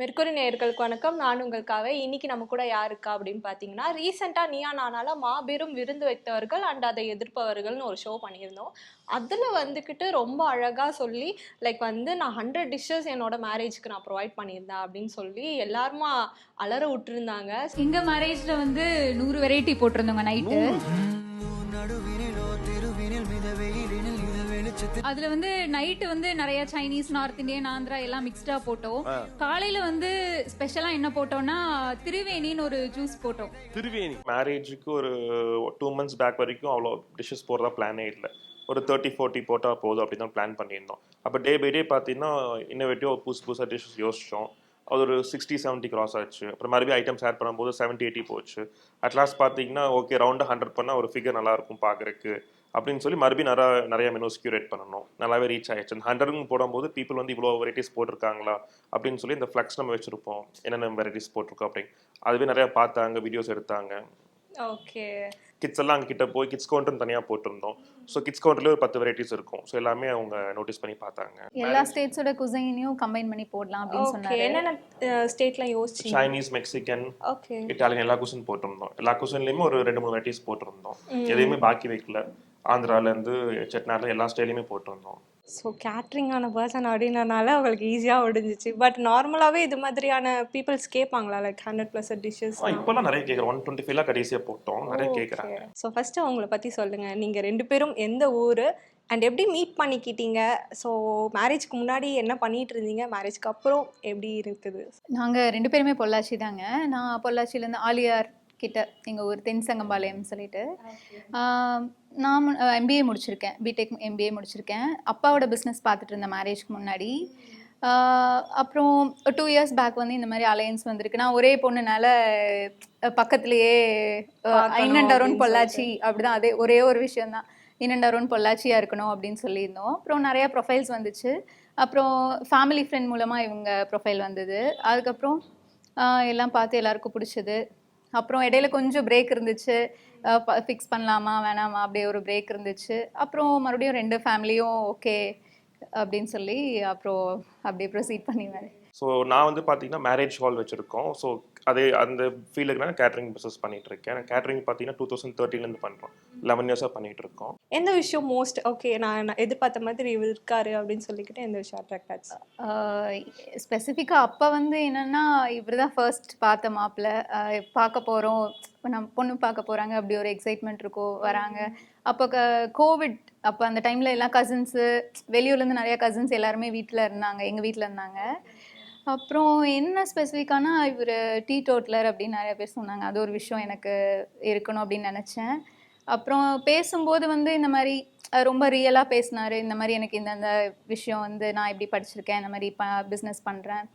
Mercury நேயர்களுக்கு வணக்கம். நான் உங்களுக்காக இன்னைக்கு நம்ம கூட யார் இருக்கா அப்படின்னு பார்த்தீங்கன்னா ரீசெண்டாக நீயா நானால மாபெரும் விருந்து வைத்தவர்கள் அண்ட் அதை எதிர்ப்பவர்கள்னு ஒரு ஷோ பண்ணியிருந்தோம். அதில் வந்துக்கிட்டு ரொம்ப அழகாக சொல்லி லைக் வந்து நான் ஹண்ட்ரட் டிஷ்ஷஸ் என்னோட மேரேஜ்க்கு நான் ப்ரொவைட் பண்ணியிருந்தேன் அப்படின்னு சொல்லி எல்லாருமா அலற விட்டுருந்தாங்க. எங்க மேரேஜ்ல வந்து நூறு வெரைட்டி போட்டிருந்தோங்க நைட்டு அதுல வந்து நைட்டு வந்து நிறைய சைனீஸ் நார்த் இந்தியன் ஆந்திரா எல்லாம் மிக்ஸ்டா போட்டோம். காலையில வந்து ஸ்பெஷலா என்ன போட்டோம்னா திருவேணின்னு ஒரு ஜூஸ் போட்டோம். திருவேணி. மேரேஜுக்கு ஒரு டூ மந்த்ஸ் பேக் வரைக்கும் அவ்வளோ டிஷ்ஷஸ் போடுறதா பிளானே இல்லை. ஒரு தேர்ட்டி ஃபோர்ட்டி போட்டால் போதும் அப்படி தான் பிளான் பண்ணியிருந்தோம். அப்போ டே பை டே பார்த்தீங்கன்னா இன்னோவேட்டிவ் புதுசு புதுசாக டிஷ்ஷஸ் யோசிச்சோம். அது ஒரு சிக்ஸ்டி செவன்ட்டி கிராஸ் ஆச்சு. அப்புறம் மறுபடியும் ஐட்டம்ஸ் ஆட் பண்ணும்போது செவன்ட்டி எயிட்டி போச்சு. அட்லாஸ்ட் பார்த்தீங்கன்னா ஓகே ரவுண்டு ஹண்ட்ரட் பண்ணால் ஒரு ஃபிகர் நல்லா இருக்கும் பார்க்குறக்கு அப்படின்னு சொல்லி மறுபடியும் நிறைய நிறைய மெனூஸ் கியூரேட் பண்ணணும். நல்லாவே ரீச் ஆயிடுச்சு. அந்த ஹண்ட்ரட்னு போடும்போது பீப்புள் வந்து இவ்வளோ வெரைட்டிஸ் போட்டிருக்காங்களா அப்படின்னு சொல்லி இந்த ஃப்ளக்ஸ் நம்ம வச்சிருப்போம். என்னென்ன வெரைட்டிஸ் போட்டிருக்கோம் அப்படின்னு. அதுவே நிறைய பார்த்தாங்க வீடியோஸ் எடுத்தாங்க. ஓகே கிட்ஸ் எல்லாம் அங்கே கிட்ட போய் கிட்ஸ் கவுண்டர்னு தனியாக போட்டிருந்தோம். ஸோ கிட்ஸ் கவுண்டர்லேயே ஒரு பத்து வெரைட்டிஸ் இருக்கும். ஸோ எல்லாமே அவங்க நோட்டீஸ் பண்ணி பார்த்தாங்க. எல்லா ஸ்டேட்ஸோட குசைனையும் கம்பைன் பண்ணி போடலாம் அப்படின்னு ஓகே சொன்னாரு. என்னென்ன ஸ்டேட்லாம் யோசிச்சீங்க? சைனீஸ் மெக்சிகன் ஓகே இட்டாலியன் எல்லா குசன் போட்டிருந்தோம். எல்லா குசன்லேயுமே ஒரு ரெண்டு மூணு வெரைட்டிஸ் போட்டிருந்தோம். எதையுமே பாக்கி வைக்கல. ஆந்திராலேருந்து செட்நாட்டில் எல்லா ஸ்டைலையுமே போட்டிருந்தோம் ஸோ கேட்ரிங்கான பர்சன் அப்படின்றனால அவங்களுக்கு ஈஸியாக ஒடிஞ்சிச்சு பட் நார்மலாகவே இது மாதிரியான பீப்புள்ஸ் கேட்பாங்களா? லைக் ஹண்ட்ரட் ப்ளஸ் டிஷ்ஷஸ் இப்போல்லாம் நிறைய கேட்குறோம். ஒன் டுவெண்ட்டி ஃபைவ்லாம் கடைசியாக போட்டோம். நிறைய கேட்குறாங்க. ஸோ ஃபஸ்ட்டு அவங்கள பற்றி சொல்லுங்கள் நீங்கள் ரெண்டு பேரும் எந்த ஊர்? அண்ட் எப்படி மீட் பண்ணிக்கிட்டீங்க? ஸோ மேரேஜ்க்கு முன்னாடி என்ன பண்ணிட்டு இருந்தீங்க? மேரேஜ்க்கு அப்புறம் எப்படி இருக்குது நாங்க ரெண்டு பேருமே பொள்ளாச்சி தாங்க. நான் பொள்ளாச்சில இருந்து ஆலியார் கிட்ட எங்க ஊர் தென்சங்கம்பாளையம் சொல்லிட்டு. ஆம், நான் எம்பிஏ முடிச்சிருக்கேன். பிடெக் எம்பிஏ முடிச்சிருக்கேன். அப்பாவோட பிஸ்னஸ் பார்த்துட்டு இருந்தேன் மேரேஜ்க்கு முன்னாடி. ஆஹ் அப்புறம் டூ இயர்ஸ் பேக் வந்து இந்த மாதிரி அலையன்ஸ் வந்திருக்கு. நான் ஒரே பொண்ணுனால பக்கத்துலயே இன்னண்டரோன் பொள்ளாச்சி அப்படிதான். அதே ஒரே ஒரு விஷயம் தான். இன்னண்டரோன் பொள்ளாச்சியா இருக்கணும் அப்படின்னு சொல்லியிருந்தோம். அப்புறம் நிறைய ப்ரொஃபைல்ஸ் வந்துச்சு. அப்புறம் ஃபேமிலி ஃப்ரெண்ட் மூலமா இவங்க ப்ரொஃபைல் வந்தது. அதுக்கப்புறம் எல்லாம் பார்த்து எல்லாருக்கும் பிடிச்சது. அப்புறம் இடையில கொஞ்சம் பிரேக் இருந்துச்சு. ஃபிக்ஸ் பண்ணலாமா வேணாமா அப்படியே ஒரு பிரேக் இருந்துச்சு. அப்புறம் மறுபடியும் ரெண்டு ஃபேமிலியும் ஓகே அப்படின்னு சொல்லி அப்புறம் அப்படியே ப்ரொசீட் பண்ணி வேறு ஸோ நான் வந்து பார்த்தீங்கன்னா மேரேஜ் ஹால் வச்சுருக்கோம். ஸோ அதே அந்த ஃபீல்டுக்கு நான் கேட்ரிங் பிஸ்னஸ் பண்ணிட்டு இருக்கேன் கேட்ரிங் பார்த்தீங்கன்னா டூ தௌசண்ட் தேர்ட்டிலேருந்து பண்ணுறோம் லெவன் இயர்ஸாக பண்ணிட்டு இருக்கோம் எந்த விஷயம் மோஸ்ட் ஓகே நான் நான் எதிர்பார்த்த மாதிரி இவர் இருக்காரு அப்படின்னு சொல்லிக்கிட்டு எந்த விஷயம் அட்ராக்ட் ஆச்சு? ஸ்பெசிஃபிக்காக அப்போ வந்து என்னென்னா இவர் தான் ஃபர்ஸ்ட் பார்த்த மாப்பிள்ளை பார்க்க போகிறோம் இப்போ நம்ம பொண்ணு பார்க்க போகிறாங்க அப்படி ஒரு எக்ஸைட்மெண்ட் இருக்கும். வராங்க. அப்போ க கோவிட் அப்போ அந்த டைமில் எல்லாம் கசின்ஸு வெளியூர்லேருந்து நிறைய கசின்ஸ் எல்லாருமே வீட்டில் இருந்தாங்க எங்கள் வீட்டில் இருந்தாங்க. அப்புறம் என்ன ஸ்பெசிஃபிக்கானா இவர் டீ டோட்லர் அப்படின்னு நிறைய பேர் சொன்னாங்க. அது ஒரு விஷயம் எனக்கு இருக்கணும் அப்படின்னு நினச்சேன். அப்புறம் பேசும்போது வந்து இந்த மாதிரி ரொம்ப ரியலாக பேசினாரு. இந்த மாதிரி எனக்கு இந்தந்த விஷயம் வந்து நான் இப்படி படிச்சிருக்கேன் இந்த மாதிரி ப பிஸ்னஸ் பண்ணுறேன்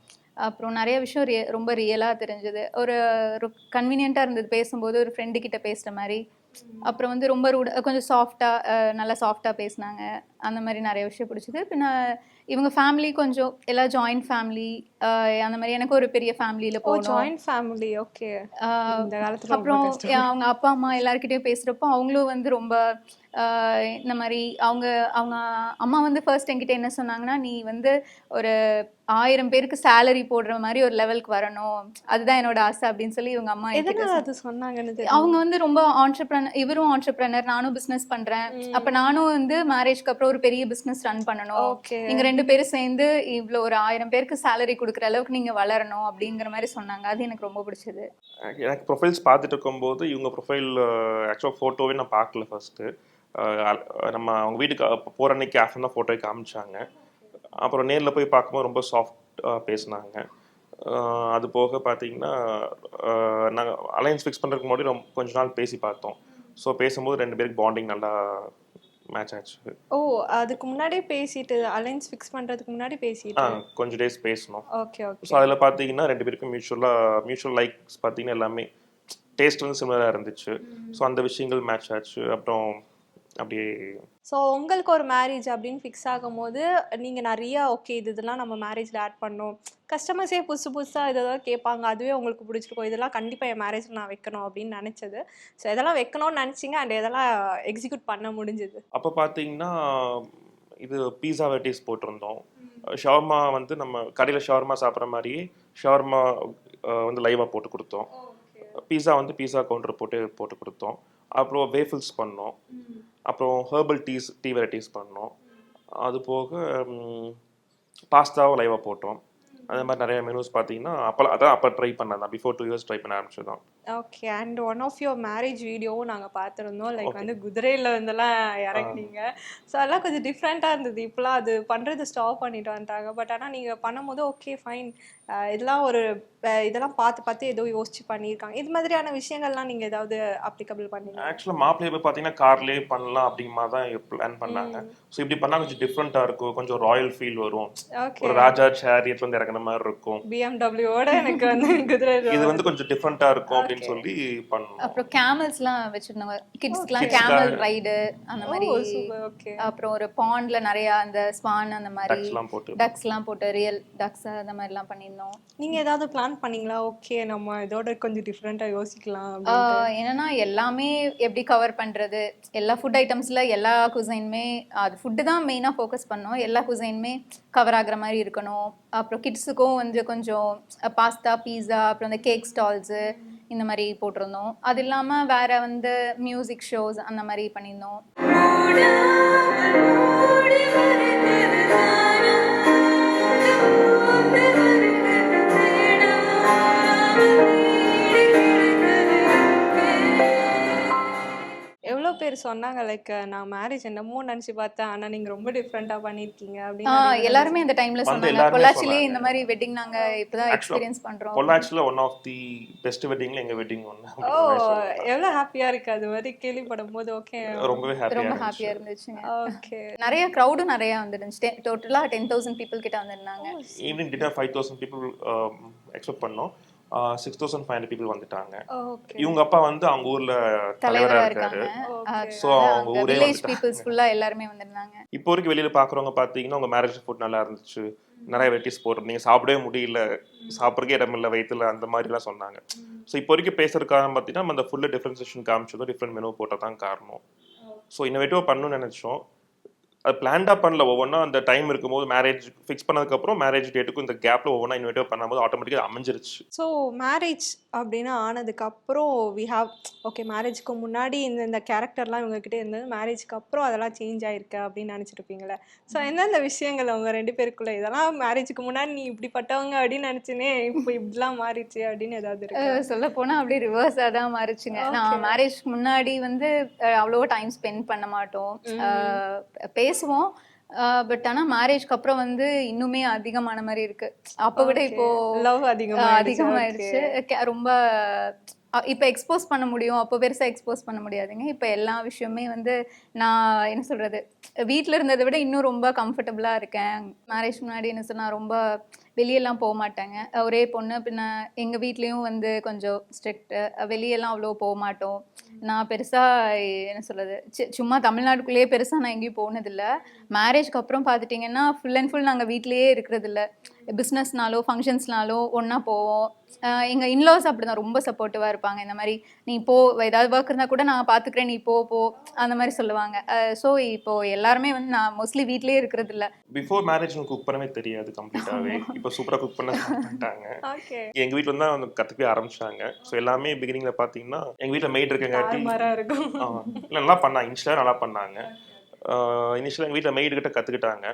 அப்புறம் நிறைய விஷயம் ரிய ரொம்ப ரியலாக தெரிஞ்சது. ஒரு ஒரு கன்வீனியண்ட்டாக இருந்தது. பேசும்போது ஒரு ஃப்ரெண்டு கிட்ட பேசுகிற மாதிரி. அப்புறம் வந்து ரொம்ப ரூட கொஞ்சம் சாஃப்டாக நல்லா சாஃப்டாக பேசினாங்க. அந்த மாதிரி நிறைய விஷயம் பிடிச்சது. பின்ன இவங்க ஃபேமிலி கொஞ்சம் எல்லாம் ஜாயிண்ட் ஃபேமிலி அந்த மாதிரி எனக்கு ஒரு பெரிய ஃபேமிலியில் போகணும் ஜாயிண்ட் ஃபேமிலி ஓகே அப்புறம் அவங்க அப்பா அம்மா எல்லார்கிட்டயும் பேசுறப்போ அவங்களும் வந்து ரொம்ப இந்த மாதிரி அவங்க அவங்க அம்மா வந்து ஃபர்ஸ்ட் என்கிட்ட என்ன சொன்னாங்கன்னா நீ வந்து ஒரு ஆயிரம் பேருக்கு சேலரி போடுற மாதிரி ஒரு லெவலுக்கு வரணும். அதுதான் என்னோட ஆசை அப்படின்னு சொல்லி இவங்க அம்மா. அது சொன்னாங்கன்னு அவங்க வந்து ரொம்ப ஆண்டர்பிரனர் இவரும் ஆண்டர்பிரனர் நானும் பிசினஸ் பண்றேன். அப்ப நானும் வந்து மேரேஜ்க்கு அப்புறம் ஒரு பெரிய பிசினஸ் ரன் பண்ணணும். நீங்க ரெண்டு பேரும் சேர்ந்து இவ்ளோ ஒரு ஆயிரம் பேருக்கு சேலரி கொடுக்குற அளவுக்கு நீங்க வளரணும் அப்படிங்கிற மாதிரி சொன்னாங்க. அது எனக்கு ரொம்ப பிடிச்சது. எனக்கு ப்ரொஃபைல்ஸ் பார்த்துட்டு இருக்கும்போது இவங்க ப்ரொஃபைல் ஆக்சுவலாக ஃபோட்டோவே நான் பார்க்கல ஃபர்ஸ்ட்டு நம்ம அவங்க வீட்டுக்கு போகிற அன்னைக்கு ஆஃப்டர் தான் ஃபோட்டோவை காமிச்சாங்க. அப்புறம் நேரில் போய் பார்க்கும்போது ரொம்ப சாஃப்டாக பேசினாங்க. அது போக பார்த்தீங்கன்னா நாங்கள் அலையன்ஸ் ஃபிக்ஸ் பண்ணுறதுக்கு முன்னாடி ரொம்ப கொஞ்ச நாள் பேசி பார்த்தோம். ஸோ பேசும்போது ரெண்டு பேருக்கு பாண்டிங் நல்லா மேட்ச் ஆச்சு. ஓ அதுக்கு முன்னாடியே பேசிட்டு அலைன்ஸ் ஃபிக்ஸ் பண்றதுக்கு முன்னாடி பேசிட்டு? கொஞ்சம் டேஸ் பேசணும் ஓகே ஓகே. ஸோ அதில் பார்த்தீங்கன்னா ரெண்டு பேருக்கும் மியூச்சுவலாக மியூச்சுவல் லைக்ஸ் பார்த்தீங்கன்னா எல்லாமே டேஸ்ட் வந்து சிமிலராக இருந்துச்சு. ஸோ அந்த விஷயங்கள் மேட்ச் ஆச்சு. அப்புறம் அப்படியே ஸோ உங்களுக்கு ஒரு மேரேஜ் அப்படின்னு ஃபிக்ஸ் ஆகும்போது நீங்கள் நிறைய ஓகே இது இதெல்லாம் நம்ம மேரேஜில் ஆட் பண்ணோம். கஸ்டமர்ஸே புதுசு புதுசாக இதெல்லாம் கேட்பாங்க. அதுவே உங்களுக்கு பிடிச்சிருக்கும். இதெல்லாம் கண்டிப்பாக என் மேரேஜில் நான் வைக்கணும் அப்படின்னு நினச்சது. ஸோ இதெல்லாம் வைக்கணும்னு நினச்சிங்க அண்ட் இதெல்லாம் எக்ஸிக்யூட் பண்ண முடிஞ்சது. அப்போ பார்த்தீங்கன்னா இது பீஸா வெரைட்டிஸ் போட்டிருந்தோம். ஷவர்மா வந்து நம்ம கடையில் ஷவர்மா சாப்பிட்ற மாதிரியே ஷவர்மா வந்து லைவாக போட்டு கொடுத்தோம். பீஸா வந்து பீஸா கவுண்டர் போட்டு போட்டு கொடுத்தோம். அப்புறம் வேஃபிள்ஸ் பண்ணோம். அப்புறம் ஹெர்பல் டீஸ் டீ வெரைட்டிஸ் பண்ணோம். அது போக பாஸ்தாவும் லைவாக போட்டோம். அதே மாதிரி நிறைய மெனூஸ் பார்த்தீங்கன்னா அப்போ அதான் அப்போ ட்ரை பண்ணேன் தான் பிஃபோர் டூ இயர்ஸ் ட்ரை பண்ண ஆரம்பிச்சது தான் okay and one of your marriage வீடியோவும் நாங்கள் பார்த்துருந்தோம் லைக் வந்து குதிரையில் வந்துலாம் இறங்குனீங்க. ஸோ அதெல்லாம் கொஞ்சம் டிஃப்ரெண்ட்டாக இருந்தது. இப்போலாம் அது பண்ணுறது ஸ்டாப் பண்ணிட்டு வந்துட்டாங்க. பட் ஆனால் நீங்கள் பண்ணும்போது ஓகே ஃபைன் இதெல்லாம் ஒரு இதெல்லாம் பார்த்து பார்த்து ஏதோ யோசிச்சு பண்ணியிருக்காங்க. இது மாதிரியான விஷயங்கள்லாம் நீங்கள் ஏதாவது அப்ளிகபிள் பண்ணீங்க ஆக்சுவலாக மாப்பிள்ளைய போய் பார்த்தீங்கன்னா கார்லேயே பண்ணலாம் அப்படிங்கிற மாதிரி தான் பிளான் பண்ணாங்க. ஸோ இப்படி பண்ணால் கொஞ்சம் டிஃப்ரெண்ட்டாக இருக்கும். கொஞ்சம் ராயல் ஃபீல் வரும். ஓகே ஒரு ராஜா சேரியட் வந்து இறங்குன மாதிரி இருக்கும். பிஎம்டபிள்யூவோட எனக்கு வந்து குதிரை இது வந்து கொஞ்சம் டிஃப்ரெண்ட்டாக இருக்கும் அப்படின்னு சொல்லி பண்ணோம் அப்புறம் கேமல்ஸ்லாம் வச்சிருந்தாங்க கிட்ஸ்க்குலாம் கேமல் ரைடு அந்த மாதிரி. சூப்பர் ஓகே அப்புறம் ஒரு பாண்ட்ல நிறைய அந்த ஸ்பான் அந்த மாதிரி டக்ஸ்லாம் போட்டு. டக்ஸ்லாம் போட்டு ரியல் டக்ஸ் அந்த மாதிரிலாம் பண்ணியிருந்தோம் நீங்கள் ஏதாவது பிளான் பண்ணீங்களா? ஓகே நம்ம இதோட கொஞ்சம் டிஃப்ரெண்ட்டாக யோசிக்கலாம் என்னன்னா எல்லாமே எப்படி கவர் பண்றது? எல்லா ஃபுட் ஐட்டம்ஸ்ல எல்லா குசைனுமே அது ஃபுட்டு தான் மெயினாக ஃபோக்கஸ் பண்ணோம். எல்லா குசைனுமே கவர் ஆகுற மாதிரி இருக்கணும். அப்புறம் கிட்ஸுக்கும் வந்து கொஞ்சம் பாஸ்தா பீஸா அப்புறம் இந்த கேக் ஸ்டால்ஸு இந்த மாதிரி போட்டிருந்தோம். அது இல்லாமல் வேற வந்து மியூசிக் ஷோஸ் அந்த மாதிரி பண்ணியிருந்தோம். பேர் சொன்னாங்க லைக் நான் மேரேஜ் என்னமோ நினச்சி பார்த்தேன் ஆனால் நீங்கள் ரொம்ப டிஃப்ரெண்ட்டாக பண்ணியிருக்கீங்க ஆஹ் அப்படின்னு எல்லாருமே அந்த டைம்ல சொன்னாங்க. பொள்ளாச்சிலே. இந்த மாதிரி வெட்டிங் நாங்க இப்பதான் எக்ஸ்பீரியன்ஸ் பண்றோம். பொள்ளாச்சியில் ஒன் ஆஃப் தி பெஸ்ட் வெட்டிங்ல எங்க வெட்டிங் ஒன்று ஓ எவ்வளோ ஹாப்பியாக இருக்கு அது மாதிரி கேள்விப்படும் போது ஓகே ரொம்பவே ரொம்ப ஹாப்பியா இருந்துச்சுங்க. ஓகே நிறைய க்ரௌடும் நிறைய வந்துருந்துச்சு. டோட்டலா டென் தௌசண்ட் பீப்புள் கிட்ட வந்திருந்தாங்க. Evening dinner five thousand people expect பண்ணோம். Six thousand five hundred people வந்துட்டாங்க. இவங்க அப்பா வந்து அவங்க ஊர்ல தலைவரா இருக்காரு. ஸோ அவங்க ஊரே. பீப்புள்ஸ் ஃபுல்லா எல்லாருமே வந்திருந்தாங்க. இப்போ வரைக்கும் வெளியில பாக்குறவங்க பாத்தீங்கன்னா உங்க மேரேஜ் ஃபுட் நல்லா இருந்துச்சு. நிறைய வெரைட்டிஸ் போட்டிருந்தீங்க சாப்பிடவே முடியல. சாப்பிட்றதுக்கே இடம் இல்லை வயிற்றுல அந்த மாதிரிலாம் சொன்னாங்க. ஸோ இப்போ வரைக்கும் பேசுறது காரணம் பார்த்தீங்கன்னா நம்ம அந்த ஃபுல்லு டிஃப்ரென்சேஷன் காமிச்சதும் டிஃப்ரெண்ட் மெனு போட்டால் தான் காரணம் ஸோ இன்னோவேட்டிவாக பண்ணணும்னு நினைச்சோம். அது பிளான்டாக பண்ணல. ஒவ்வொன்றா அந்த டைம் இருக்கும்போது மேரேஜ் ஃபிக்ஸ் பண்ணதுக்கப்புறம் மேரேஜ் டேட்டுக்கும் இந்த கேப்பில் ஒவ்வொன்றா இன்னோவேட்டிவ் பண்ணும்போது ஆட்டோமேட்டிக்காக அமைஞ்சிருச்சு. ஸோ மேரேஜ் அப்படின்னு ஆனதுக்கப்புறம் வி ஹாவ் ஓகே மேரேஜ்க்கு முன்னாடி இந்த இந்த கேரக்டர்லாம் இவங்ககிட்ட இருந்தது. மேரேஜ்க்கு அப்புறம் அதெல்லாம் சேஞ்ச் ஆயிருக்கு அப்படின்னு நினச்சிருப்பீங்களே ஸோ எந்தெந்த விஷயங்கள் அவங்க ரெண்டு பேருக்குள்ள? இதெல்லாம் மேரேஜ்க்கு முன்னாடி நீ இப்படிப்பட்டவங்க அப்படின்னு நினச்சினே இப்போ இப்படிலாம் மாறிடுச்சு அப்படின்னு ஏதாவது இருக்கு? சொல்ல போனா அப்படியே ரிவர்ஸா தான் மாறிச்சுங்க. நான் மேரேஜ்க்கு முன்னாடி வந்து அவ்வளோ டைம் ஸ்பெண்ட் பண்ண மாட்டோம். அஹ், பேசுவோம். பட் ஆனா மேரேஜ்க்கு அப்புறம் வந்து இன்னுமே அதிகமான மாதிரி இருக்கு. அப்ப விட இப்போ லவ் அதிகமாயிடுச்சு. கே- ரொம்ப இப்ப எக்ஸ்போஸ் பண்ண முடியும். அப்போ பெருசா எக்ஸ்போஸ் பண்ண முடியாதுங்க. இப்ப எல்லா விஷயமே வந்து நான் என்ன சொல்றது வீட்ல இருந்ததை விட இன்னும் ரொம்ப கம்ஃபர்டபுளா இருக்கேன். மேரேஜ் முன்னாடி என்ன சொன்னா ரொம்ப வெளியெல்லாம் போக மாட்டாங்க. ஒரே பொண்ணு பின்ன எங்க வீட்லயும் வந்து கொஞ்சம் ஸ்ட்ரிக்ட் வெளியெல்லாம் அவ்வளோ போக மாட்டோம். நான் பெருசா என்ன சொல்றது சி- சும்மா தமிழ்நாட்டுக்குள்ளேயே பெருசா நான் எங்கேயும் போனதில்ல. மேரேஜ்க்கு அப்புறம் பார்த்துட்டிங்கன்னா ஃபுல் அண்ட் ஃபுல் நாங்கள் வீட்லயே இருக்கிறது இல்ல பிஸ்னஸ்னாலோ ஃபங்க்ஷன்ஸ்னாலோ ஒன்றா போவோம். அஹ் எங்க இன்லாஸ் அப்படிதான் ரொம்ப சப்போர்ட்டிவாக இருப்பாங்க. இந்த மாதிரி நீ போ ஏதாவது ஒர்க் இருந்தால் கூட நான் பார்த்துக்கிறேன் நீ போ போ அந்த மாதிரி சொல்லுவாங்க. ஸோ இப்போ எல்லாருமே வந்து நான் மோஸ்ட்லி வீட்லயே இருக்கிறது இல்ல பிஃபோர் மேரேஜ் குக் பண்ணவே தெரியாது கம்ப்ளீட்டாகவே இப்போ சூப்பராக குக் பண்ண பண்ணிட்டாங்க ஓகே எங்க இருந்து தான் வந்து கற்றுக்கவே ஆரம்பிச்சாங்க. ஸோ எல்லாமே பிகினிங்ல பார்த்தீங்கன்னா எங்க வீட்டில் மெய்ட் இருக்கங்காட்டி இல்ல நல்லா பண்ணாங்க. இனிஷியலாக நல்லா பண்ணாங்க. இனிஷியலாக எங்கள் வீட்டில் மெய்டு கிட்ட கற்றுக்கிட்டாங்க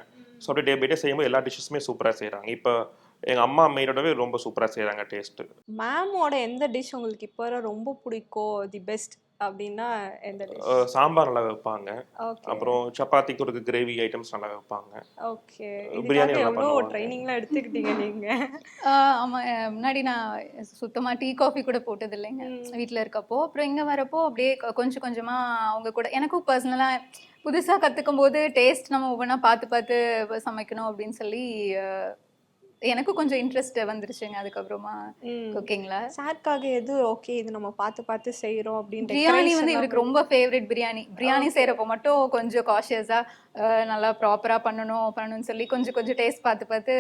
ஸோ அப்படியே டே பை டே செய்யும்போது எல்லா டிஷ்ஷஸுமே சூப்பராக செய்கிறாங்க இப்போ எங்கள் அம்மா மெய்டோடவே ரொம்ப சூப்பராக செய்கிறாங்க டேஸ்ட்டு மேமோட எந்த டிஷ் உங்களுக்கு இப்போ வரை ரொம்ப பிடிக்கும் தி பெஸ்ட் அப்படின்னா எந்த டிஷ் சாம்பார் நல்லா வைப்பாங்க. அப்புறம் சப்பாத்திக்கு ஒரு கிரேவி ஐட்டம்ஸ் நல்லா வைப்பாங்க. ஓகே பிரியாணி எவ்வளோ. ட்ரைனிங்லாம் எடுத்துக்கிட்டீங்க நீங்க? ஆஹ் ஆமா முன்னாடி நான் சுத்தமா டீ காஃபி கூட போட்டது இல்லைங்க. வீட்ல இருக்கப்போ. அப்புறம் இங்க வரப்போ அப்படியே கொஞ்சம் கொஞ்சமா அவங்க கூட எனக்கும் பர்சனலா புதுசா கத்துக்கும் போது டேஸ்ட் நம்ம ஒவ்வொன்றா பார்த்து பார்த்து சமைக்கணும் அப்படின்னு சொல்லி எனக்கும் கொஞ்சம் இன்ட்ரெஸ்ட் வந்துருச்சுங்க அதுக்கப்புறமா குக்கிங்ல சார்க்காக எது ஓகே இது நம்ம பார்த்து பார்த்து செய்றோம் அப்படின்ற பிரியாணி வந்து இவருக்கு ரொம்ப ஃபேவரட் பிரியாணி. பிரியாணி செய்யறப்போ மட்டும் கொஞ்சம் காஷியஸா நல்லா ப்ராப்பரா பண்ணணும் பண்ணணும்னு சொல்லி கொஞ்சம் கொஞ்சம் டேஸ்ட் பார்த்து பார்த்து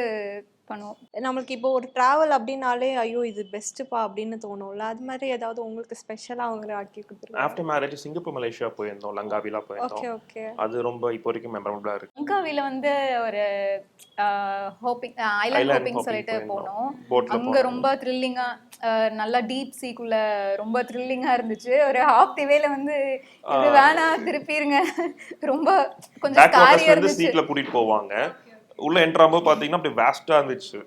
பண்ணுவோம் நம்மளுக்கு இப்போ ஒரு டிராவல் அப்படின்னாலே ஐயோ இது பெஸ்ட்டுப்பா அப்படின்னு தோணும்ல. அது மாதிரி ஏதாவது உங்களுக்கு ஸ்பெஷலாக அவங்க ஆக்கி கொடுத்துருக்காங்க ஆஃப்டர் மேரேஜ் சிங்கப்பூர் மலேசியா போயிருந்தோம். லங்காவிலாம் ஓகே போயிருந்தோம் ஓகே அது ரொம்ப இப்போ வரைக்கும் மெமரபுளாக இருக்கு. லங்காவில வந்து ஒரு ஹோப்பிங் ஐலாண்ட் ஹோப்பிங் சொல்லிட்டு. போனோம். அங்க ரொம்ப த்ரில்லிங்கா நல்லா டீப் சீக்குள்ள ரொம்ப த்ரில்லிங்கா இருந்துச்சு. ஒரு ஹாஃப் தி வேல வந்து இது வேணாம் திருப்பிருங்க. ரொம்ப கொஞ்சம் இருந்து இருந்துச்சு. சீட்ல கூட்டிட்டு போவாங்க. உள்ள என்ட்ரு ஆகும்போது பாத்தீங்கன்னா அப்படி வேஸ்டா இருந்துச்சு.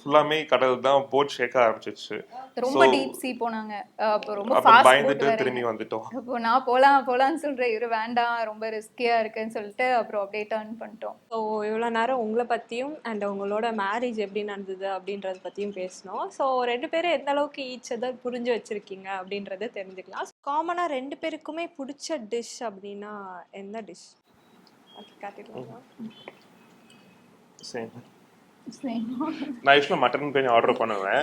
ஃபுல்லாமே கடல் தான் போட் ஷேக்க ஆரம்பிச்சிச்சு ரொம்ப டீப் சீ போனாங்க. அப்போ ரொம்ப பயந்துட்டு திரும்பி வந்துட்டோம். அப்போ நான் போலாம் போலாம்னு சொல்றேன். இவரு வேண்டாம் ரொம்ப ரிஸ்கியா இருக்குன்னு சொல்லிட்டு அப்புறம் அப்படியே டர்ன் பண்ணிட்டோம். ஸோ இவ்வளோ நேரம் உங்களை பற்றியும் அண்ட் உங்களோட மேரேஜ் எப்படி நடந்தது அப்படின்றத பற்றியும் பேசினோம். ஸோ ரெண்டு பேரும் எந்த அளவுக்கு ஈச் அதர் புரிஞ்சு வச்சுருக்கீங்க அப்படின்றத தெரிஞ்சுக்கலாம். காமனாக ரெண்டு பேருக்குமே பிடிச்ச டிஷ் அப்படின்னா எந்த டிஷ் காட்டிடலாம். நான் மட்டன் பிரியாணி ஆர்டர் பண்ணுவேன்.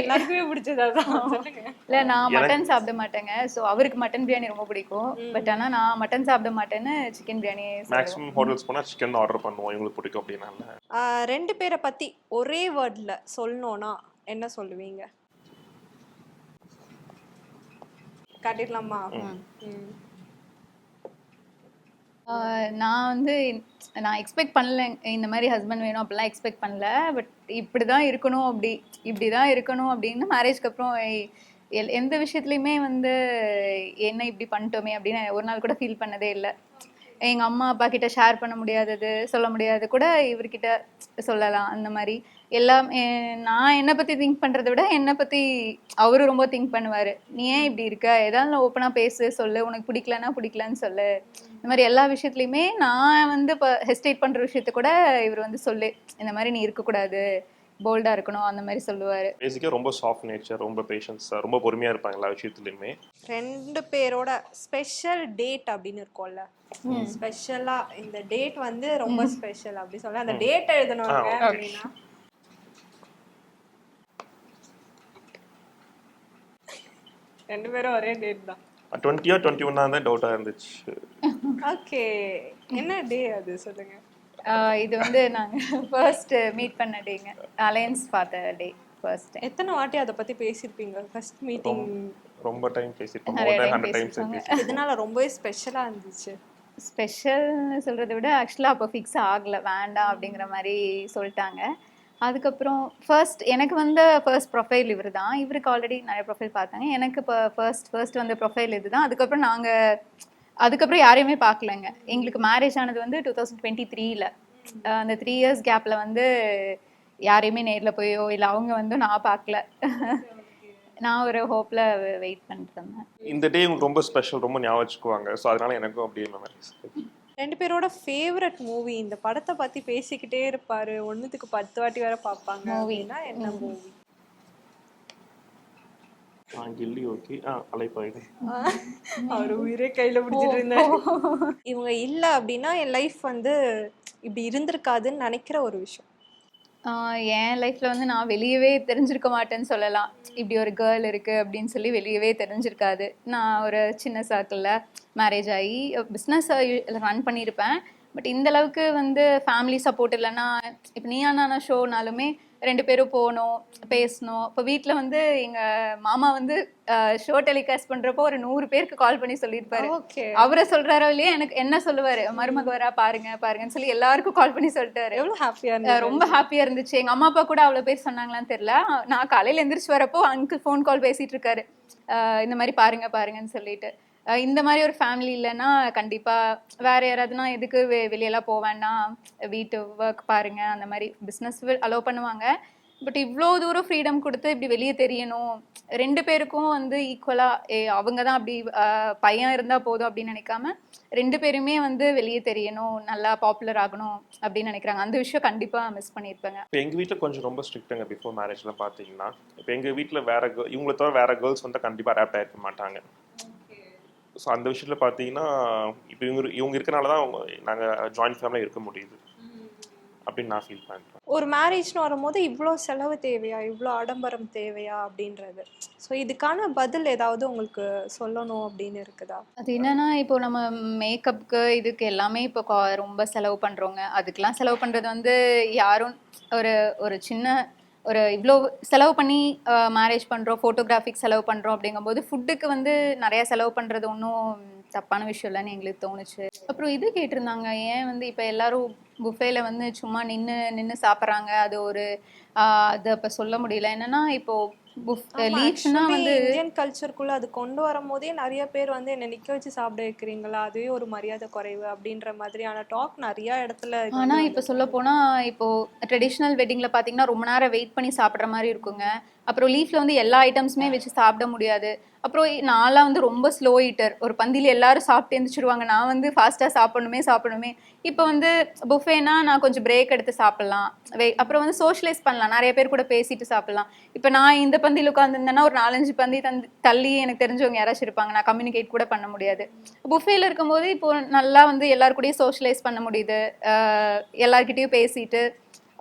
எல்லாருக்குமே பிடிச்சது இல்ல நான் மட்டன் சாப்பிட மாட்டேங்க. சோ அவருக்கு மட்டன் பிரியாணி ரொம்ப பிடிக்கும். பட் ஆனா நான் மட்டன் சாப்பிட மாட்டேன்னு சிக்கன் பிரியாணி மேக்ஸிமம் ஹோட்டல்ஸ் போனால் சிக்கன் ஆர்டர் பண்ணுவோம். இவங்களுக்கு பிடிக்கும் அப்படின்னால. ஆஹ் ரெண்டு பேரை பற்றி ஒரே வேர்டில் சொல்லணும்னா என்ன சொல்லுவீங்க? காட்டிடலாமா? நான் வந்து நான் எக்ஸ்பெக்ட் பண்ணல. இந்த மாதிரி ஹஸ்பண்ட் வேணும் அப்படிலாம் எக்ஸ்பெக்ட் பண்ணல. பட் இப்படி தான் இருக்கணும் அப்படி இப்படி தான் இருக்கணும் அப்படின்னு மேரேஜ்க்கு அப்புறம் எல்- எந்த விஷயத்துலையுமே வந்து என்ன இப்படி பண்ணிட்டோமே அப்படின்னு ஒரு நாள் கூட ஃபீல் பண்ணதே இல்லை. எங்கள் அம்மா அப்பா கிட்ட ஷேர் பண்ண முடியாதது சொல்ல முடியாது. கூட இவர்கிட்ட சொல்லலாம் அந்த மாதிரி. எல்லாம் நான் என்னை பற்றி திங்க் பண்ணுறத விட என்னை பற்றி அவரும் ரொம்ப திங்க் பண்ணுவார். நீ ஏன் இப்படி இருக்க? ஏதாவது ஓப்பனாக பேசு சொல்லு. உனக்கு பிடிக்கலன்னா பிடிக்கலன்னு சொல்லு. இந்த மாதிரி எல்லா விஷயத்துலையுமே நான் வந்து இப்போ ஹெஸ்டேட் பண்ணுற விஷயத்த கூட இவர் வந்து சொல்லு. இந்த மாதிரி நீ இருக்கக்கூடாது. போல்டாக இருக்கணும். அந்த மாதிரி சொல்லுவார். பேசிக்காக ரொம்ப சாஃப்ட் நேச்சர் ரொம்ப பேஷன்ஸ் ரொம்ப பொறுமையாக இருப்பாங்க எல்லா விஷயத்துலையுமே. ரெண்டு பேரோட ஸ்பெஷல் டேட் அப்படின்னு இருக்கும்ல. ஸ்பெஷலா இந்த டேட் வந்து ரொம்ப ஸ்பெஷல் அப்படி சொல்ல. அந்த டேட் எழுதணுங்க அப்படின்னா ரெண்டு பேரும் ஒரே டேட் தான். டுவெண்ட்டியோ டுவெண்ட்டி ஒன்னா தான் டவுட்டாக இருந்துச்சு. ஓகே என்ன டே அது? சொல்லுங்க. இது வந்து நாங்கள் ஃபர்ஸ்ட் மீட் பண்ண டேங்க அலையன்ஸ் பார்த்த டே ஃபர்ஸ்ட் எத்தனை வாட்டி அதை பத்தி பேசியிருப்பீங்க? ஃபர்ஸ்ட் மீட்டிங் ரொம்ப டைம் பேசியிருப்போம். நிறைய மோர் தேன் ஹண்ட்ரட் டைம்ஸ் இதனால ரொம்பவே ஸ்பெஷலா இருந்துச்சு? ஸ்பெஷல்னு சொல்கிறத விட ஆக்சுவலாக அப்போ ஃபிக்ஸ் ஆகலை. வேண்டாம் அப்படிங்கிற மாதிரி சொல்லிட்டாங்க. அதுக்கப்புறம் ஃபர்ஸ்ட் எனக்கு வந்த ஃபர்ஸ்ட் ப்ரொஃபைல் இவர் தான் இவருக்கு ஆல்ரெடி நிறைய ப்ரொஃபைல் பார்த்தாங்க. எனக்கு இப்போ ஃபர்ஸ்ட் ஃபர்ஸ்ட் வந்த ப்ரொஃபைல் இது தான் அதுக்கப்புறம் நாங்கள் அதுக்கப்புறம் யாரையுமே பார்க்கலங்க. எங்களுக்கு மேரேஜ் ஆனது வந்து டூ தௌசண்ட் டுவெண்ட்டி த்ரீல அந்த த்ரீ இயர்ஸ் கேப்பில் வந்து யாரையுமே நேரில் போயோ இல்லை அவங்க வந்து நான் பார்க்கல. நான் ஒரு ஹோப்பில் வெயிட் பண்ணிட்டு இருந்தேன். இந்த டே உங்களுக்கு ரொம்ப ஸ்பெஷல் ரொம்ப ஞாபகம் வச்சுக்குவாங்க. ஸோ அதனால எனக்கும் அப்படியே மெமரிஸ் ரெண்டு பேரோட ஃபேவரட் மூவி இந்த படத்தை பத்தி பேசிக்கிட்டே இருப்பாரு. ஒண்ணுத்துக்கு பத்து வாட்டி வரை பார்ப்பாங்க மூவினா என்ன மூவி ஆ கில்லி ஓகே. அவர் உயிரே கையில பிடிச்சிட்டு இருந்தாரு. இவங்க இல்ல அப்படின்னா என் லைஃப் வந்து இப்படி இருந்திருக்காதுன்னு நினைக்கிற ஒரு விஷயம். என் லைஃப்ல வந்து நான் வெளியவே தெரிஞ்சிருக்க மாட்டேன்னு சொல்லலாம். இப்படி ஒரு கேர்ள் இருக்கு அப்படின்னு சொல்லி வெளியவே தெரிஞ்சிருக்காது. நான் ஒரு சின்ன சர்க்கிளில் மேரேஜ் ஆகி பிஸ்னஸ் ரன் பண்ணியிருப்பேன். பட் இந்த அளவுக்கு வந்து ஃபேமிலி சப்போர்ட் இல்லைன்னா இப்போ நீ நானா ஷோனாலுமே ரெண்டு பேரும் போகணும் பேசணும். இப்போ வீட்டில் வந்து எங்கள் மாமா வந்து ஷோ டெலிகாஸ்ட் பண்ணுறப்போ ஒரு நூறு பேருக்கு கால் பண்ணி சொல்லியிருப்பாரு. அவரை சொல்றாரோ இல்லையா எனக்கு என்ன சொல்லுவாரு? மருமக வரா பாருங்க பாருங்கன்னு சொல்லி எல்லாருக்கும் கால் பண்ணி சொல்லிட்டாரு. எவ்வளவு ஹாப்பியா அஹ் இருந்தது ரொம்ப ஹாப்பியா இருந்துச்சு. எங்க அம்மா அப்பா கூட அவ்வளவு பேர் சொன்னாங்களான்னு தெரியல. நான் காலையில எந்திரிச்சு வரப்போ அங்கிள் ஃபோன் கால் பேசிட்டு இருக்காரு. இந்த மாதிரி பாருங்க பாருங்கன்னு சொல்லிட்டு. இந்த மாதிரி ஒரு ஃபேமிலி இல்லைன்னா கண்டிப்பா வேற யாராவதுனா எதுக்கு வெ- வெளியெல்லாம் போவேன்னா வீட்டு ஒர்க் பாருங்க அந்த மாதிரி பிஸ்னஸ் அலோவ் பண்ணுவாங்க. பட் இவ்வளோ தூரம் ஃப்ரீடம் கொடுத்து இப்படி வெளியே தெரியணும். ரெண்டு பேருக்கும் வந்து ஈக்குவலாக அவங்க தான் அப்படி பையன் இருந்தால் போதும் அப்படின்னு நினைக்காம ரெண்டு பேருமே வந்து வெளியே தெரியணும் நல்லா பாப்புலர் ஆகணும் அப்படின்னு நினைக்கிறாங்க. அந்த விஷயம் கண்டிப்பாக மிஸ் பண்ணியிருப்பாங்க. இப்போ எங்கள் வீட்டில் கொஞ்சம் ரொம்ப ஸ்ட்ரிக்ட்டுங்க பிஃபோர் மேரேஜ்லாம் பார்த்தீங்கன்னா இப்போ எங்கள் வீட்டில் வேற இவங்களை தவிர வேற கேர்ள்ஸ் வந்து கண்டிப்பாக அடாப்ட் ஆகிருக்க மாட்டாங்க. ஸோ அந்த விஷயத்தில் பார்த்தீங்கன்னா இப்போ இவங்க இவங்க இருக்கனால தான் நாங்கள் ஜாயின்ட் ஃபேமிலியாக இருக்க முடியுது. அப்படின்னு நான் ஃபீல் பண்ணுறேன் ஒரு மேரேஜ்னு வரும்போது இவ்வளோ செலவு தேவையா? இவ்வளோ ஆடம்பரம் தேவையா? அப்படின்றது. ஸோ இதுக்கான பதில் ஏதாவது உங்களுக்கு சொல்லணும் அப்படின்னு இருக்குதா? அது என்னன்னா இப்போ நம்ம மேக்கப்புக்கு இதுக்கு எல்லாமே இப்போ ரொம்ப செலவு பண்றோங்க அதுக்கெல்லாம் செலவு பண்றது வந்து யாரும் ஒரு ஒரு சின்ன ஒரு இவ்வளோ செலவு பண்ணி மேரேஜ் பண்ணுறோம் ஃபோட்டோகிராஃபிக் செலவு பண்ணுறோம் அப்படிங்கும்போது ஃபுட்டுக்கு வந்து நிறைய செலவு பண்ணுறது ஒன்றும் தப்பான விஷயம் இல்லைன்னு எங்களுக்கு தோணுச்சு. அப்புறம் இது கேட்டிருந்தாங்க ஏன் வந்து இப்போ எல்லாரும் புஃபேல வந்து சும்மா நின்று நின்று சாப்பிட்றாங்க அது ஒரு அதை அது அப்போ சொல்ல முடியல. என்னன்னா இப்போ லீஃப்னா வந்து இந்தியன் கல்ச்சருக்குள்ள அது கொண்டு வரும்போதே நிறைய பேர் வந்து என்ன நிக்க வச்சு சாப்பிட வைக்கிறீங்களா? அதுவே ஒரு மரியாதை குறைவு அப்படின்ற மாதிரியான டாக் நிறைய இடத்துல ஆனா இப்ப சொல்ல போனா இப்போ ட்ரெடிஷ்னல் வெட்டிங்ல பாத்தீங்கன்னா ரொம்ப நேரம் வெயிட் பண்ணி சாப்பிடுற மாதிரி இருக்குங்க. அப்புறம் லீஃப்ல வந்து எல்லா ஐட்டம்ஸுமே வச்சு சாப்பிட முடியாது. அப்புறம் நான்லாம் வந்து ரொம்ப ஸ்லோ ஈட்டர் ஒரு பந்தியில் எல்லாரும் சாப்பிட்டு எழுந்திரிச்சிருவாங்க நான் வந்து ஃபாஸ்ட்டாக சாப்பிடணுமே சாப்பிடணுமே. இப்போ வந்து புஃபேனா நான் கொஞ்சம் பிரேக் எடுத்து சாப்பிட்லாம். வே அப்புறம் வந்து சோஷியலைஸ் பண்ணலாம். நிறைய பேர் கூட பேசிட்டு சாப்பிட்லாம். இப்போ நான் இந்த பந்தியில் உட்காந்துருந்தேன்னா ஒரு நாலஞ்சு பந்தி தந்து தள்ளி எனக்கு தெரிஞ்சவங்க யாராச்சும் இருப்பாங்க. நான் கம்யூனிகேட் கூட பண்ண முடியாது. புஃபேல இருக்கும்போது இப்போ நல்லா வந்து எல்லாருக்கூடயும் சோஷியலைஸ் பண்ண முடியுது. ஆஹ் பேசிட்டு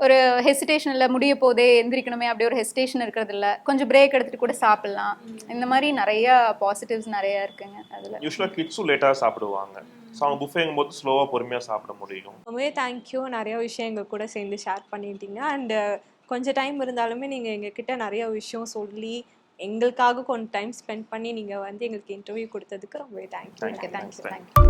ஒரு ஹெசிடேஷனில் முடிய போதே எந்திரிக்கணுமே அப்படி ஒரு ஹெசிடேஷன் இருக்கிறது இல்ல கொஞ்சம் பிரேக் எடுத்துட்டு கூட சாப்பிடலாம். இந்த மாதிரி நிறைய பாசிட்டிவ்ஸ் நிறைய இருக்குங்க அதுல. யூஸ்வலாக கிட்ஸும் லேட்டாக சாப்பிடுவாங்க. ஸோ அவங்க புஃபேங்கும் போது ஸ்லோவாக பொறுமையாக சாப்பிட முடியும். ரொம்பவே தேங்க்யூ நிறைய விஷயம் எங்க கூட சேர்ந்து ஷேர் பண்ணிட்டீங்க. அண்ட் கொஞ்சம் டைம் இருந்தாலுமே நீங்க எங்ககிட்ட நிறைய விஷயம் சொல்லி எங்களுக்காக கொஞ்சம் டைம் ஸ்பெண்ட் பண்ணி நீங்க வந்து எங்களுக்கு இன்டர்வியூ கொடுத்ததுக்கு ரொம்பவே தேங்க்யூ. Thank you thank you